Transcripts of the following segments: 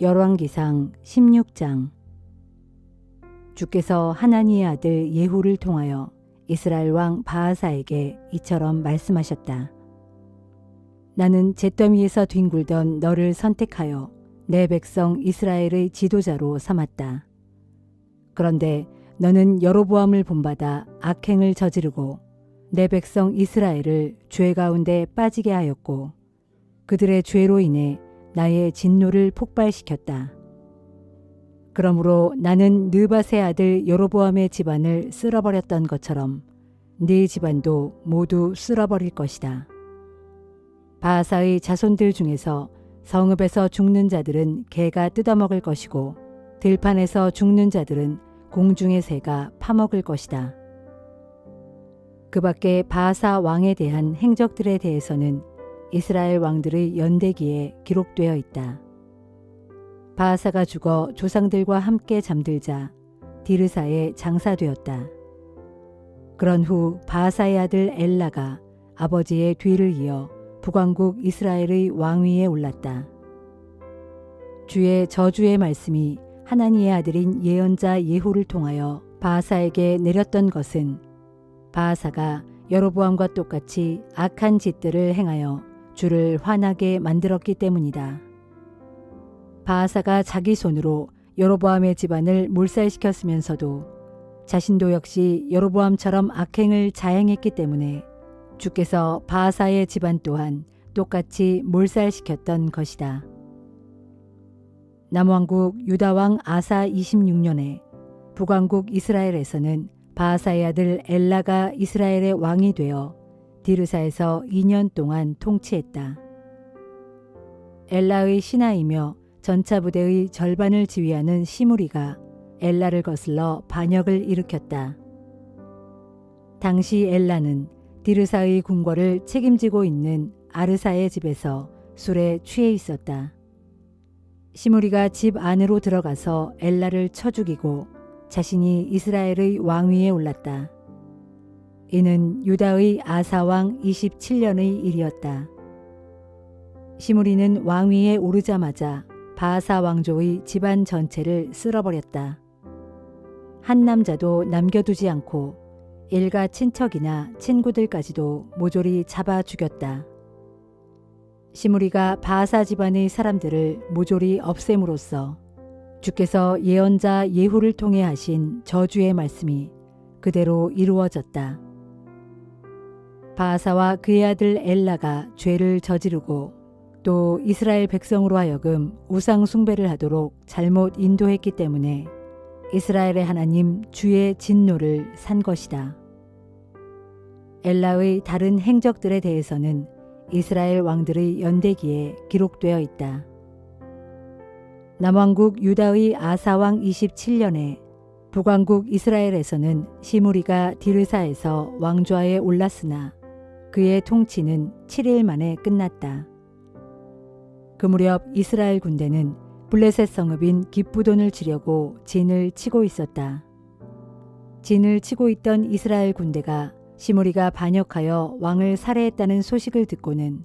열왕기상 16장 주께서 하나니의 아들 예후를 통하여 이스라엘 왕 바하사에게 이처럼 말씀하셨다. 나는 잿더미에서 뒹굴던 너를 선택하여 내 백성 이스라엘의 지도자로 삼았다. 그런데 너는 여로보암을 본받아 악행을 저지르고 내 백성 이스라엘을 죄 가운데 빠지게 하였고 그들의 죄로 인해 나의 진노를 폭발시켰다. 그러므로 나는 느바세 아들 여로보암의 집안을 쓸어버렸던 것처럼 네 집안도 모두 쓸어버릴 것이다. 바하사의 자손들 중에서 성읍에서 죽는 자들은 개가 뜯어먹을 것이고 들판에서 죽는 자들은 공중의 새가 파먹을 것이다. 그 밖에 바하사 왕에 대한 행적들에 대해서는 이스라엘 왕들의 연대기에 기록되어 있다. 바하사가 죽어 조상들과 함께 잠들자 디르사에 장사되었다. 그런 후 바하사의 아들 엘라가 아버지의 뒤를 이어 북왕국 이스라엘의 왕위에 올랐다. 주의 저주의 말씀이 하나니의 아들인 예언자 예후를 통하여 바하사에게 내렸던 것은 바하사가 여로보암과 똑같이 악한 짓들을 행하여 주를 화나게 만들었기 때문이다. 바하사가 자기 손으로 여로보암의 집안을 몰살시켰으면서도 자신도 역시 여로보암처럼 악행을 자행했기 때문에 주께서 바하사의 집안 또한 똑같이 몰살시켰던 것이다. 남왕국 유다왕 아사 26년에 북왕국 이스라엘에서는 바하사의 아들 엘라가 이스라엘의 왕이 되어 디르사에서 2년 동안 통치했다. 엘라의 신하이며 전차 부대의 절반을 지휘하는 시무리가 엘라를 거슬러 반역을 일으켰다. 당시 엘라는 디르사의 궁궐을 책임지고 있는 아르사의 집에서 술에 취해 있었다. 시무리가 집 안으로 들어가서 엘라를 쳐 죽이고 자신이 이스라엘의 왕위에 올랐다. 이는 유다의 아사왕 27년의 일이었다. 시무리는 왕위에 오르자마자 바사 왕조의 집안 전체를 쓸어버렸다. 한 남자도 남겨두지 않고 일가 친척이나 친구들까지도 모조리 잡아 죽였다. 시무리가 바사 집안의 사람들을 모조리 없앰으로써 주께서 예언자 예후를 통해 하신 저주의 말씀이 그대로 이루어졌다. 바사와 그의 아들 엘라가 죄를 저지르고 또 이스라엘 백성으로 하여금 우상 숭배를 하도록 잘못 인도했기 때문에 이스라엘의 하나님 주의 진노를 산 것이다. 엘라의 다른 행적들에 대해서는 이스라엘 왕들의 연대기에 기록되어 있다. 남왕국 유다의 아사왕 27년에 북왕국 이스라엘에서는 시무리가 디르사에서 왕좌에 올랐으나 그의 통치는 7일 만에 끝났다. 그 무렵 이스라엘 군대는 블레셋 성읍인 기쁘돈을 치려고 진을 치고 있었다. 진을 치고 있던 이스라엘 군대가 시무리가 반역하여 왕을 살해했다는 소식을 듣고는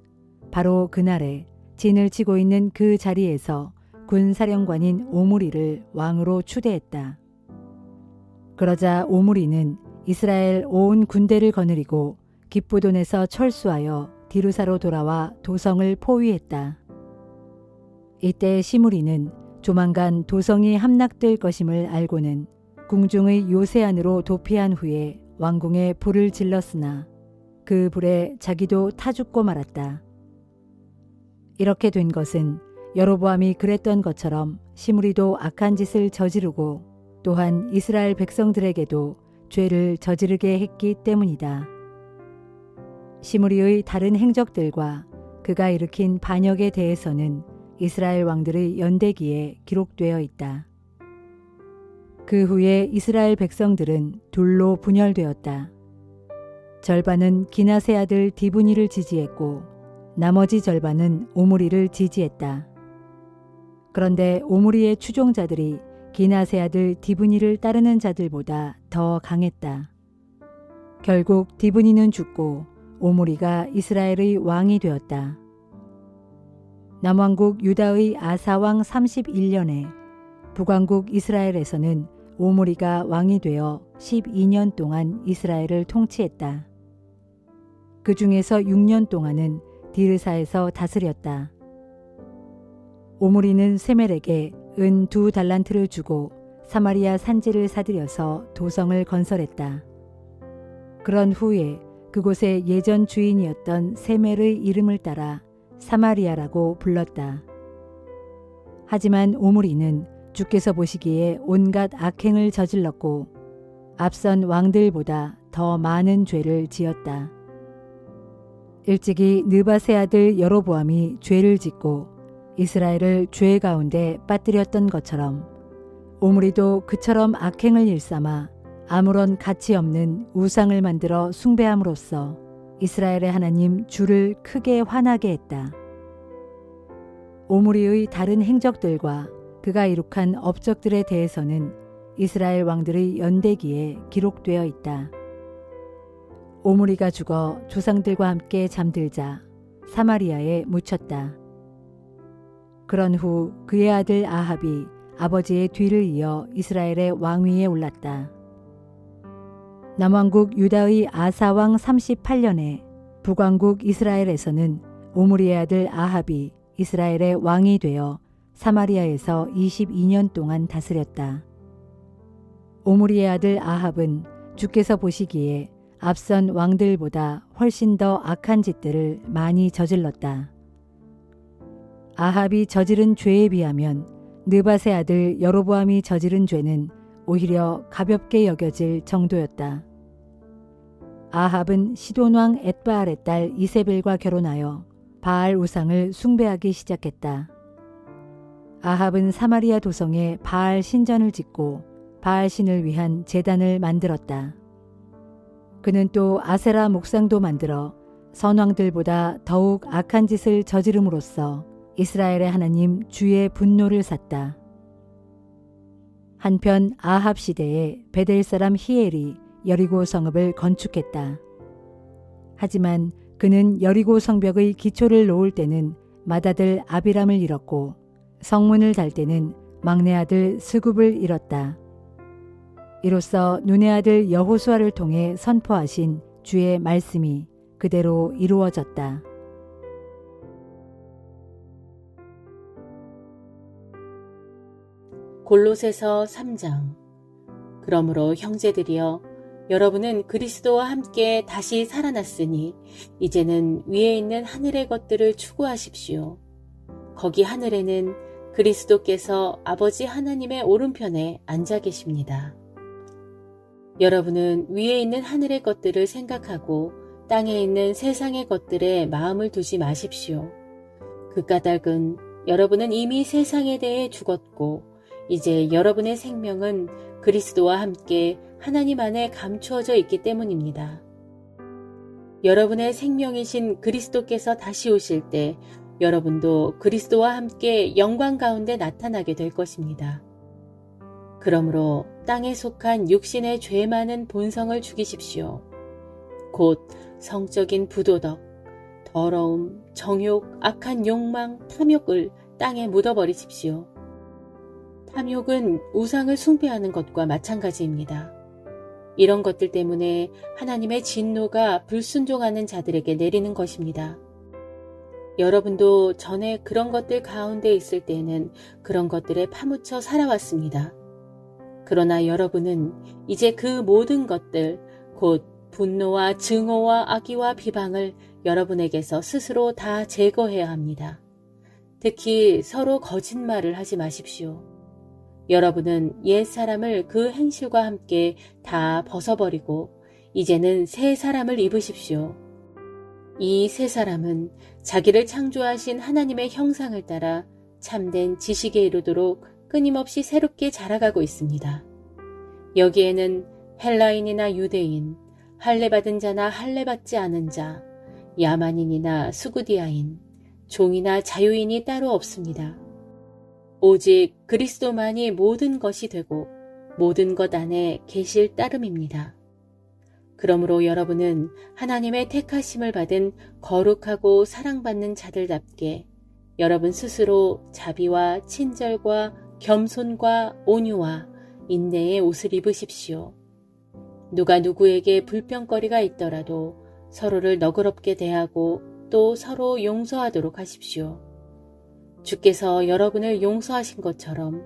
바로 그날에 진을 치고 있는 그 자리에서 군 사령관인 오므리를 왕으로 추대했다. 그러자 오므리는 이스라엘 온 군대를 거느리고 기쁘돈에서 철수하여 디루사로 돌아와 도성을 포위했다. 이때 시무리는 조만간 도성이 함락될 것임을 알고는 궁중의 요새 안으로 도피한 후에 왕궁에 불을 질렀으나 그 불에 자기도 타 죽고 말았다. 이렇게 된 것은 여로보암이 그랬던 것처럼 시무리도 악한 짓을 저지르고 또한 이스라엘 백성들에게도 죄를 저지르게 했기 때문이다. 시무리의 다른 행적들과 그가 일으킨 반역에 대해서는 이스라엘 왕들의 연대기에 기록되어 있다. 그 후에 이스라엘 백성들은 둘로 분열되었다. 절반은 기나세 아들 디브니를 지지했고 나머지 절반은 오므리를 지지했다. 그런데 오므리의 추종자들이 기나세 아들 디브니를 따르는 자들보다 더 강했다. 결국 디브니는 죽고 오므리가 이스라엘의 왕이 되었다. 남왕국 유다의 아사왕 31년에 북왕국 이스라엘에서는 오므리가 왕이 되어 12년 동안 이스라엘을 통치했다. 그 중에서 6년 동안은 디르사에서 다스렸다. 오므리는 세멜에게 은 두 달란트를 주고 사마리아 산지를 사들여서 도성을 건설했다. 그런 후에 그곳의 예전 주인이었던 세멜의 이름을 따라 사마리아라고 불렀다. 하지만 오므리는 주께서 보시기에 온갖 악행을 저질렀고 앞선 왕들보다 더 많은 죄를 지었다. 일찍이 느바세 아들 여로보암이 죄를 짓고 이스라엘을 죄 가운데 빠뜨렸던 것처럼 오므리도 그처럼 악행을 일삼아 아무런 가치 없는 우상을 만들어 숭배함으로써 이스라엘의 하나님 주를 크게 화나게 했다. 오므리의 다른 행적들과 그가 이룩한 업적들에 대해서는 이스라엘 왕들의 연대기에 기록되어 있다. 오므리가 죽어 조상들과 함께 잠들자 사마리아에 묻혔다. 그런 후 그의 아들 아합이 아버지의 뒤를 이어 이스라엘의 왕위에 올랐다. 남왕국 유다의 아사왕 38년에 북왕국 이스라엘에서는 오므리의 아들 아합이 이스라엘의 왕이 되어 사마리아에서 22년 동안 다스렸다. 오므리의 아들 아합은 주께서 보시기에 앞선 왕들보다 훨씬 더 악한 짓들을 많이 저질렀다. 아합이 저지른 죄에 비하면 느바세 아들 여로보암이 저지른 죄는 오히려 가볍게 여겨질 정도였다. 아합은 시돈왕 엣바알의 딸 이세벨과 결혼하여 바알 우상을 숭배하기 시작했다. 아합은 사마리아 도성에 바알 신전을 짓고 바알 신을 위한 제단을 만들었다. 그는 또 아세라 목상도 만들어 선왕들보다 더욱 악한 짓을 저지름으로써 이스라엘의 하나님 주의 분노를 샀다. 한편 아합 시대에 베델 사람 히엘이 여리고 성읍을 건축했다. 하지만 그는 여리고 성벽의 기초를 놓을 때는 맏아들 아비람을 잃었고 성문을 달 때는 막내 아들 스굽을 잃었다. 이로써 눈의 아들 여호수아를 통해 선포하신 주의 말씀이 그대로 이루어졌다. 골로새서 3장 그러므로 형제들이여 여러분은 그리스도와 함께 다시 살아났으니 이제는 위에 있는 하늘의 것들을 추구하십시오. 거기 하늘에는 그리스도께서 아버지 하나님의 오른편에 앉아 계십니다. 여러분은 위에 있는 하늘의 것들을 생각하고 땅에 있는 세상의 것들에 마음을 두지 마십시오. 그 까닭은 여러분은 이미 세상에 대해 죽었고 이제 여러분의 생명은 그리스도와 함께 하나님 안에 감추어져 있기 때문입니다. 여러분의 생명이신 그리스도께서 다시 오실 때 여러분도 그리스도와 함께 영광 가운데 나타나게 될 것입니다. 그러므로 땅에 속한 육신의 죄 많은 본성을 죽이십시오. 곧 성적인 부도덕, 더러움, 정욕, 악한 욕망, 탐욕을 땅에 묻어버리십시오. 탐욕은 우상을 숭배하는 것과 마찬가지입니다. 이런 것들 때문에 하나님의 진노가 불순종하는 자들에게 내리는 것입니다. 여러분도 전에 그런 것들 가운데 있을 때는 그런 것들에 파묻혀 살아왔습니다. 그러나 여러분은 이제 그 모든 것들, 곧 분노와 증오와 악의와 비방을 여러분에게서 스스로 다 제거해야 합니다. 특히 서로 거짓말을 하지 마십시오. 여러분은 옛 사람을 그 행실과 함께 다 벗어버리고 이제는 새 사람을 입으십시오. 이 새 사람은 자기를 창조하신 하나님의 형상을 따라 참된 지식에 이르도록 끊임없이 새롭게 자라가고 있습니다. 여기에는 헬라인이나 유대인, 할례받은 자나 할례받지 않은 자, 야만인이나 수구디아인, 종이나 자유인이 따로 없습니다. 오직 그리스도만이 모든 것이 되고 모든 것 안에 계실 따름입니다. 그러므로 여러분은 하나님의 택하심을 받은 거룩하고 사랑받는 자들답게 여러분 스스로 자비와 친절과 겸손과 온유와 인내의 옷을 입으십시오. 누가 누구에게 불평거리가 있더라도 서로를 너그럽게 대하고 또 서로 용서하도록 하십시오. 주께서 여러분을 용서하신 것처럼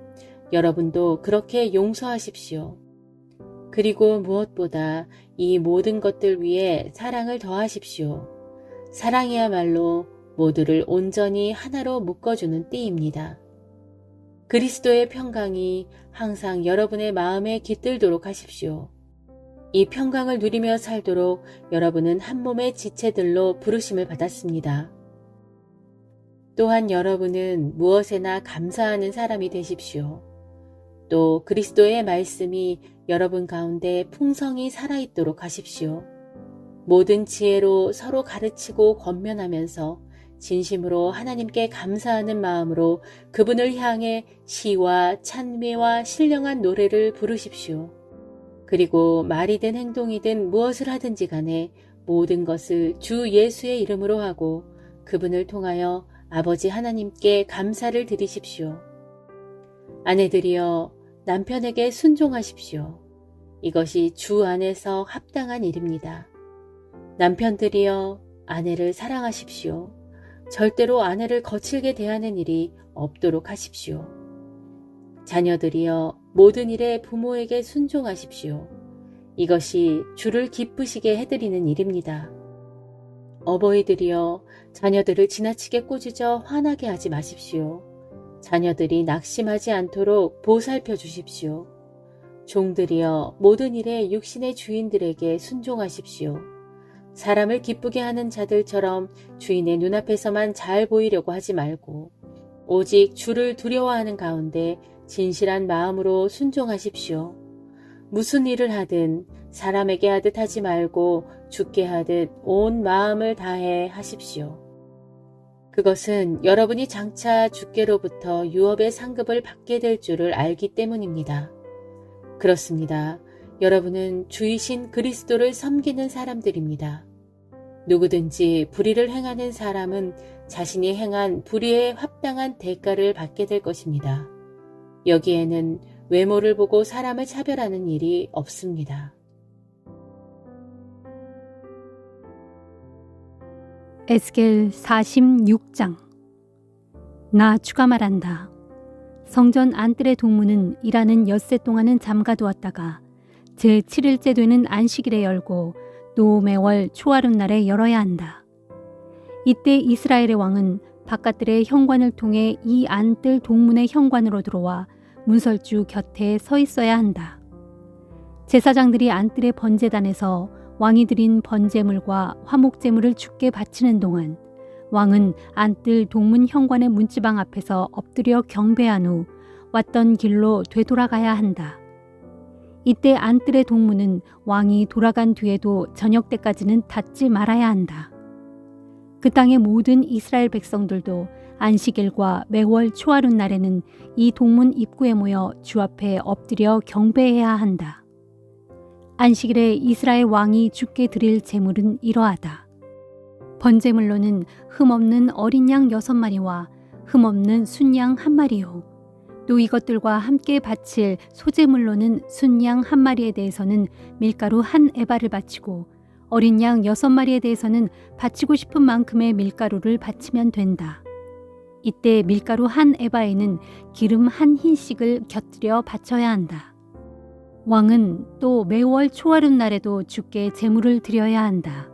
여러분도 그렇게 용서하십시오. 그리고 무엇보다 이 모든 것들 위에 사랑을 더하십시오. 사랑이야말로 모두를 온전히 하나로 묶어주는 띠입니다. 그리스도의 평강이 항상 여러분의 마음에 깃들도록 하십시오. 이 평강을 누리며 살도록 여러분은 한 몸의 지체들로 부르심을 받았습니다. 또한 여러분은 무엇에나 감사하는 사람이 되십시오. 또 그리스도의 말씀이 여러분 가운데 풍성히 살아있도록 하십시오. 모든 지혜로 서로 가르치고 권면하면서 진심으로 하나님께 감사하는 마음으로 그분을 향해 시와 찬미와 신령한 노래를 부르십시오. 그리고 말이든 행동이든 무엇을 하든지 간에 모든 것을 주 예수의 이름으로 하고 그분을 통하여 아버지 하나님께 감사를 드리십시오. 아내들이여 남편에게 순종하십시오. 이것이 주 안에서 합당한 일입니다. 남편들이여 아내를 사랑하십시오. 절대로 아내를 거칠게 대하는 일이 없도록 하십시오. 자녀들이여 모든 일에 부모에게 순종하십시오. 이것이 주를 기쁘시게 해드리는 일입니다. 어버이들이여 자녀들을 지나치게 꾸짖어 화나게 하지 마십시오. 자녀들이 낙심하지 않도록 보살펴 주십시오. 종들이여 모든 일에 육신의 주인들에게 순종하십시오. 사람을 기쁘게 하는 자들처럼 주인의 눈앞에서만 잘 보이려고 하지 말고 오직 주를 두려워하는 가운데 진실한 마음으로 순종하십시오. 무슨 일을 하든 사람에게 하듯 하지 말고 죽게 하듯 온 마음을 다해 하십시오. 그것은 여러분이 장차 주께로부터 유업의 상급을 받게 될 줄을 알기 때문입니다. 그렇습니다. 여러분은 주이신 그리스도를 섬기는 사람들입니다. 누구든지 불의를 행하는 사람은 자신이 행한 불의에 합당한 대가를 받게 될 것입니다. 여기에는 외모를 보고 사람을 차별하는 일이 없습니다. 에스겔 46장 나 주가 말한다. 성전 안뜰의 동문은 일하는 엿새 동안은 잠가두었다가 제 7일째 되는 안식일에 열고 또 매월 초하룻 날에 열어야 한다. 이때 이스라엘의 왕은 바깥들의 현관을 통해 이 안뜰 동문의 현관으로 들어와 문설주 곁에 서 있어야 한다. 제사장들이 안뜰의 번제단에서 왕이 드린 번제물과 화목제물을 주께 바치는 동안 왕은 안뜰 동문 현관의 문지방 앞에서 엎드려 경배한 후 왔던 길로 되돌아가야 한다. 이때 안뜰의 동문은 왕이 돌아간 뒤에도 저녁 때까지는 닫지 말아야 한다. 그 땅의 모든 이스라엘 백성들도 안식일과 매월 초하룻 날에는 이 동문 입구에 모여 주 앞에 엎드려 경배해야 한다. 안식일에 이스라엘 왕이 주께 드릴 제물은 이러하다. 번제물로는 흠없는 어린 양 여섯 마리와 흠없는 순양 한 마리요. 또 이것들과 함께 바칠 소제물로는 순양 한 마리에 대해서는 밀가루 한 에바를 바치고 어린 양 여섯 마리에 대해서는 바치고 싶은 만큼의 밀가루를 바치면 된다. 이때 밀가루 한 에바에는 기름 한 흰씩을 곁들여 바쳐야 한다. 왕은 또 매월 초하룻 날에도 주께 제물을 드려야 한다.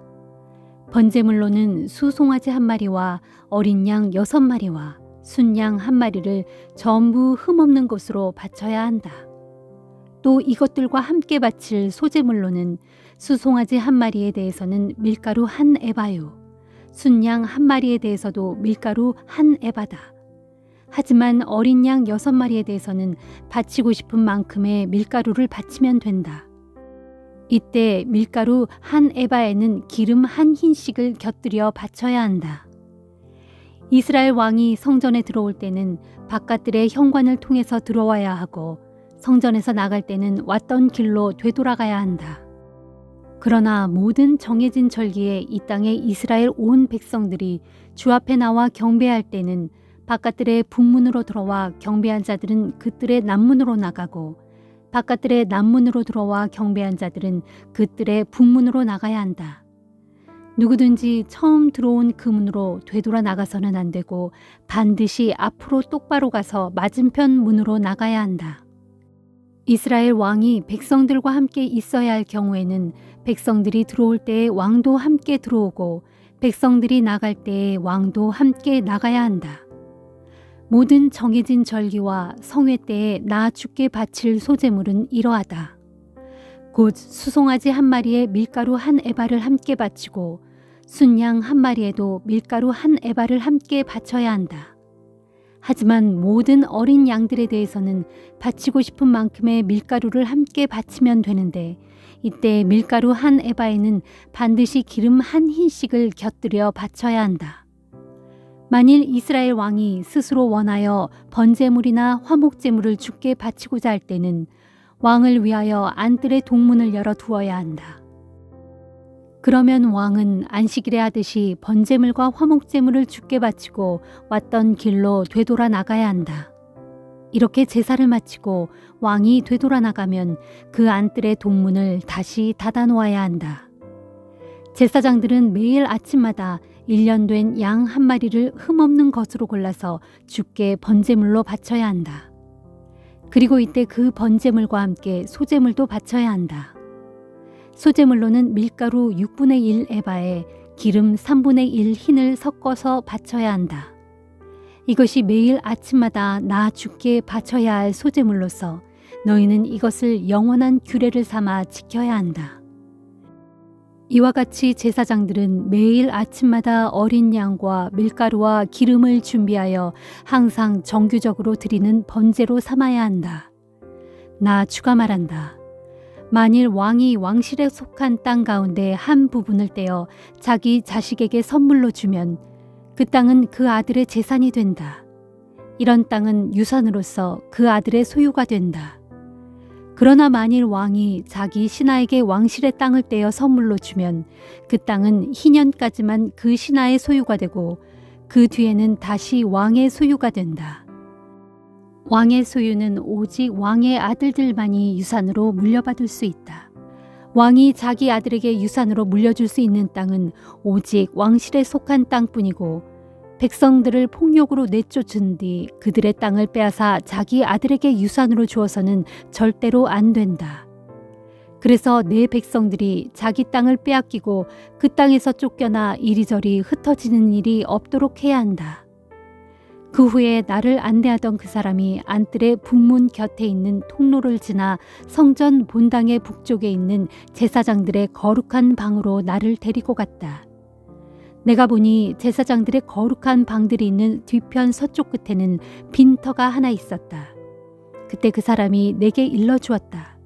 번제물로는 수송아지 한 마리와 어린 양 여섯 마리와 순양 한 마리를 전부 흠없는 것으로 바쳐야 한다. 또 이것들과 함께 바칠 소제물로는 수송아지 한 마리에 대해서는 밀가루 한 에바요. 순양 한 마리에 대해서도 밀가루 한 에바다. 하지만 어린 양 여섯 마리에 대해서는 바치고 싶은 만큼의 밀가루를 바치면 된다. 이때 밀가루 한 에바에는 기름 한 흰씩을 곁들여 바쳐야 한다. 이스라엘 왕이 성전에 들어올 때는 바깥들의 현관을 통해서 들어와야 하고 성전에서 나갈 때는 왔던 길로 되돌아가야 한다. 그러나 모든 정해진 절기에 이 땅의 이스라엘 온 백성들이 주 앞에 나와 경배할 때는 바깥들의 북문으로 들어와 경배한 자들은 그들의 남문으로 나가고 바깥들의 남문으로 들어와 경배한 자들은 그들의 북문으로 나가야 한다. 누구든지 처음 들어온 그 문으로 되돌아 나가서는 안 되고 반드시 앞으로 똑바로 가서 맞은편 문으로 나가야 한다. 이스라엘 왕이 백성들과 함께 있어야 할 경우에는 백성들이 들어올 때에 왕도 함께 들어오고 백성들이 나갈 때에 왕도 함께 나가야 한다. 모든 정해진 절기와 성회 때에 나 죽게 바칠 소재물은 이러하다. 곧 수송아지 한 마리에 밀가루 한 에바를 함께 바치고 순양 한 마리에도 밀가루 한 에바를 함께 바쳐야 한다. 하지만 모든 어린 양들에 대해서는 바치고 싶은 만큼의 밀가루를 함께 바치면 되는데 이때 밀가루 한 에바에는 반드시 기름 한 흰씩을 곁들여 바쳐야 한다. 만일 이스라엘 왕이 스스로 원하여 번제물이나 화목제물을 주께 바치고자 할 때는 왕을 위하여 안뜰의 동문을 열어 두어야 한다. 그러면 왕은 안식일에 하듯이 번제물과 화목제물을 주께 바치고 왔던 길로 되돌아 나가야 한다. 이렇게 제사를 마치고 왕이 되돌아 나가면 그 안뜰의 동문을 다시 닫아 놓아야 한다. 제사장들은 매일 아침마다 1년 된 양 한 마리를 흠없는 것으로 골라서 주께 번제물로 바쳐야 한다. 그리고 이때 그 번제물과 함께 소제물도 바쳐야 한다. 소제물로는 밀가루 6분의 1 에바에 기름 3분의 1 흰을 섞어서 바쳐야 한다. 이것이 매일 아침마다 나 죽게 바쳐야 할 소제물로서 너희는 이것을 영원한 규례를 삼아 지켜야 한다. 이와 같이 제사장들은 매일 아침마다 어린 양과 밀가루와 기름을 준비하여 항상 정규적으로 드리는 번제로 삼아야 한다. 나 추가 말한다. 만일 왕이 왕실에 속한 땅 가운데 한 부분을 떼어 자기 자식에게 선물로 주면 그 땅은 그 아들의 재산이 된다. 이런 땅은 유산으로서 그 아들의 소유가 된다. 그러나 만일 왕이 자기 신하에게 왕실의 땅을 떼어 선물로 주면 그 땅은 희년까지만 그 신하의 소유가 되고 그 뒤에는 다시 왕의 소유가 된다. 왕의 소유는 오직 왕의 아들들만이 유산으로 물려받을 수 있다. 왕이 자기 아들에게 유산으로 물려줄 수 있는 땅은 오직 왕실에 속한 땅뿐이고 백성들을 폭력으로 내쫓은 뒤 그들의 땅을 빼앗아 자기 아들에게 유산으로 주어서는 절대로 안 된다. 그래서 내 백성들이 자기 땅을 빼앗기고 그 땅에서 쫓겨나 이리저리 흩어지는 일이 없도록 해야 한다. 그 후에 나를 안내하던 그 사람이 안뜰의 북문 곁에 있는 통로를 지나 성전 본당의 북쪽에 있는 제사장들의 거룩한 방으로 나를 데리고 갔다. 내가 보니 제사장들의 거룩한 방들이 있는 뒤편 서쪽 끝에는 빈터가 하나 있었다. 그때 그 사람이 내게 일러 주었다.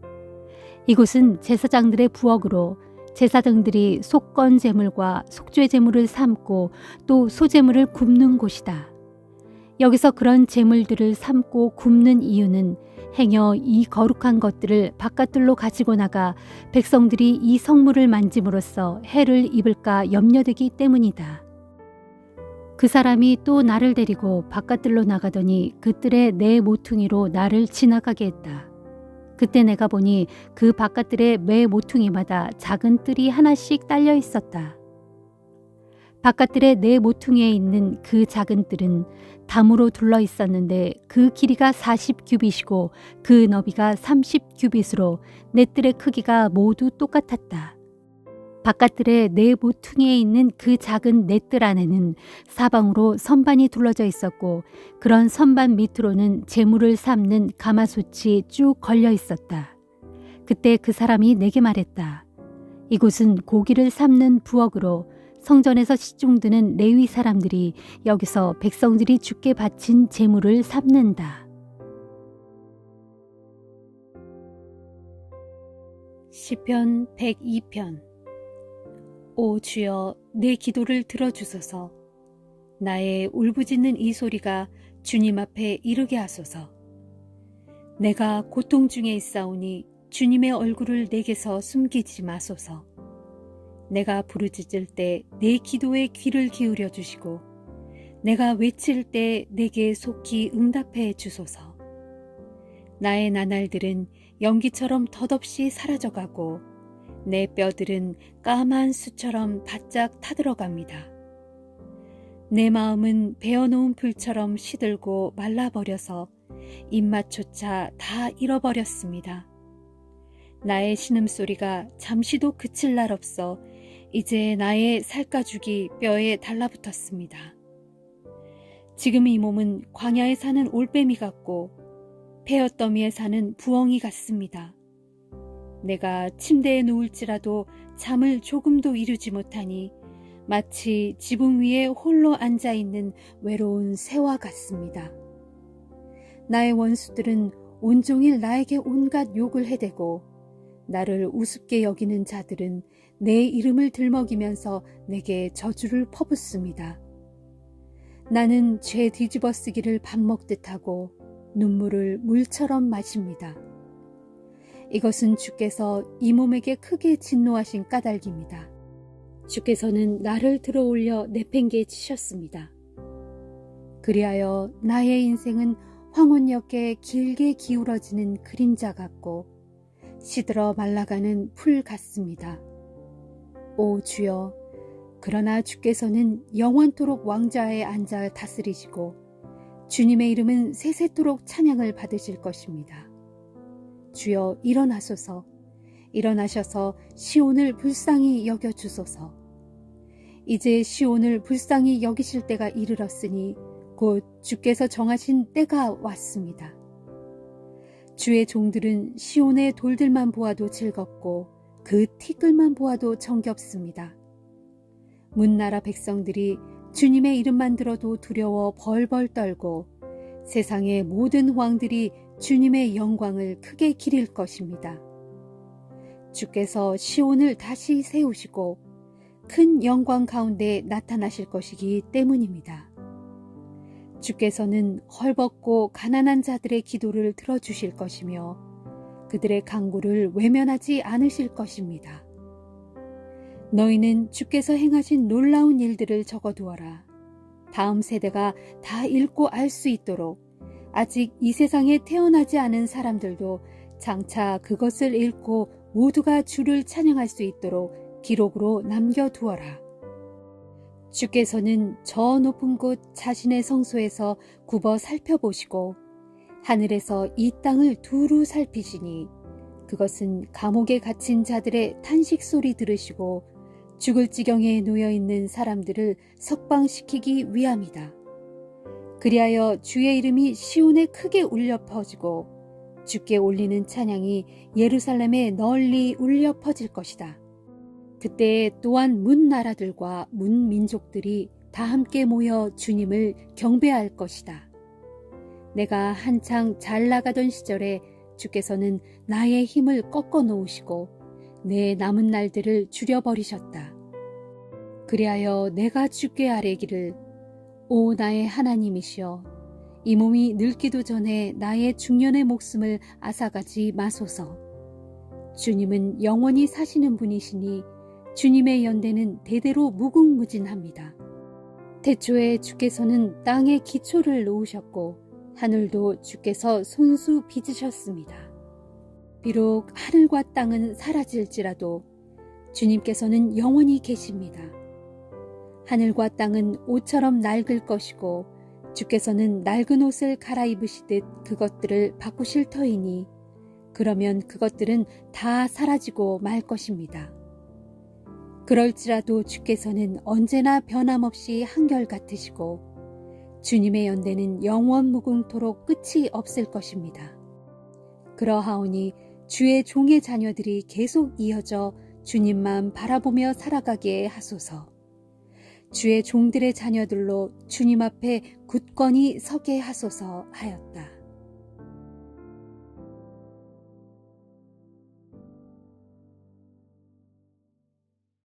이곳은 제사장들의 부엌으로 제사장들이 속건 제물과 속죄 제물을 삶고 또 소제물을 굽는 곳이다. 여기서 그런 제물들을 삶고 굽는 이유는 행여 이 거룩한 것들을 바깥들로 가지고 나가 백성들이 이 성물을 만짐으로써 해를 입을까 염려되기 때문이다. 그 사람이 또 나를 데리고 바깥들로 나가더니 그들의 내 모퉁이로 나를 지나가게 했다. 그때 내가 보니 그 바깥들의 매 모퉁이마다 작은 뜰이 하나씩 딸려 있었다. 바깥들의 내 모퉁이에 있는 그 작은 뜰은 담으로 둘러 있었는데 그 길이가 40규빗이고 그 너비가 30규빗으로 내 뜰의 크기가 모두 똑같았다. 바깥들의 내 모퉁이에 있는 그 작은 넷뜰 안에는 사방으로 선반이 둘러져 있었고 그런 선반 밑으로는 재물을 삶는 가마솥이 쭉 걸려 있었다. 그때 그 사람이 내게 말했다. 이곳은 고기를 삶는 부엌으로 성전에서 시중드는 레위 사람들이 여기서 백성들이 죽게 바친 재물을 삶는다. 시편 102편. 오 주여 내 기도를 들어주소서. 나의 울부짖는 이 소리가 주님 앞에 이르게 하소서. 내가 고통 중에 있사오니 주님의 얼굴을 내게서 숨기지 마소서 내가 부르짖을 때 내 기도에 귀를 기울여 주시고 내가 외칠 때 내게 속히 응답해 주소서. 나의 나날들은 연기처럼 덧없이 사라져가고 내 뼈들은 까만 수처럼 바짝 타들어갑니다. 내 마음은 베어놓은 풀처럼 시들고 말라버려서 입맛조차 다 잃어버렸습니다. 나의 신음소리가 잠시도 그칠 날 없어 이제 나의 살가죽이 뼈에 달라붙었습니다. 지금 이 몸은 광야에 사는 올빼미 같고 폐어더미에 사는 부엉이 같습니다. 내가 침대에 누울지라도 잠을 조금도 이루지 못하니 마치 지붕 위에 홀로 앉아 있는 외로운 새와 같습니다. 나의 원수들은 온종일 나에게 온갖 욕을 해대고 나를 우습게 여기는 자들은 내 이름을 들먹이면서 내게 저주를 퍼붓습니다. 나는 죄 뒤집어 쓰기를 밥 먹듯 하고 눈물을 물처럼 마십니다. 이것은 주께서 이 몸에게 크게 진노하신 까닭입니다. 주께서는 나를 들어 올려 내팽개 치셨습니다. 그리하여 나의 인생은 황혼역에 길게 기울어지는 그림자 같고 시들어 말라가는 풀 같습니다. 오 주여, 그러나 주께서는 영원토록 왕좌에 앉아 다스리시고 주님의 이름은 세세토록 찬양을 받으실 것입니다. 주여 일어나소서, 일어나셔서 시온을 불쌍히 여겨 주소서. 이제 시온을 불쌍히 여기실 때가 이르렀으니 곧 주께서 정하신 때가 왔습니다. 주의 종들은 시온의 돌들만 보아도 즐겁고 그 티끌만 보아도 정겹습니다. 문나라 백성들이 주님의 이름만 들어도 두려워 벌벌 떨고 세상의 모든 왕들이 주님의 영광을 크게 기릴 것입니다. 주께서 시온을 다시 세우시고 큰 영광 가운데 나타나실 것이기 때문입니다. 주께서는 헐벗고 가난한 자들의 기도를 들어주실 것이며 그들의 강구를 외면하지 않으실 것입니다. 너희는 주께서 행하신 놀라운 일들을 적어두어라. 다음 세대가 다 읽고 알 수 있도록 아직 이 세상에 태어나지 않은 사람들도 장차 그것을 읽고 모두가 주를 찬양할 수 있도록 기록으로 남겨두어라. 주께서는 저 높은 곳 자신의 성소에서 굽어 살펴보시고 하늘에서 이 땅을 두루 살피시니 그것은 감옥에 갇힌 자들의 탄식 소리 들으시고 죽을 지경에 놓여 있는 사람들을 석방시키기 위함이다. 그리하여 주의 이름이 시온에 크게 울려 퍼지고 주께 올리는 찬양이 예루살렘에 널리 울려 퍼질 것이다. 그때 또한 문 나라들과 문 민족들이 다 함께 모여 주님을 경배할 것이다. 내가 한창 잘 나가던 시절에 주께서는 나의 힘을 꺾어 놓으시고 내 남은 날들을 줄여버리셨다. 그리하여 내가 주께 아뢰기를 오 나의 하나님이시여 이 몸이 늙기도 전에 나의 중년의 목숨을 앗아가지 마소서. 주님은 영원히 사시는 분이시니 주님의 연대는 대대로 무궁무진합니다. 태초에 주께서는 땅에 기초를 놓으셨고 하늘도 주께서 손수 빚으셨습니다. 비록 하늘과 땅은 사라질지라도 주님께서는 영원히 계십니다. 하늘과 땅은 옷처럼 낡을 것이고 주께서는 낡은 옷을 갈아입으시듯 그것들을 바꾸실 터이니 그러면 그것들은 다 사라지고 말 것입니다. 그럴지라도 주께서는 언제나 변함없이 한결같으시고 주님의 연대는 영원 무궁토록 끝이 없을 것입니다. 그러하오니 주의 종의 자녀들이 계속 이어져 주님만 바라보며 살아가게 하소서. 주의 종들의 자녀들로 주님 앞에 굳건히 서게 하소서 하였다.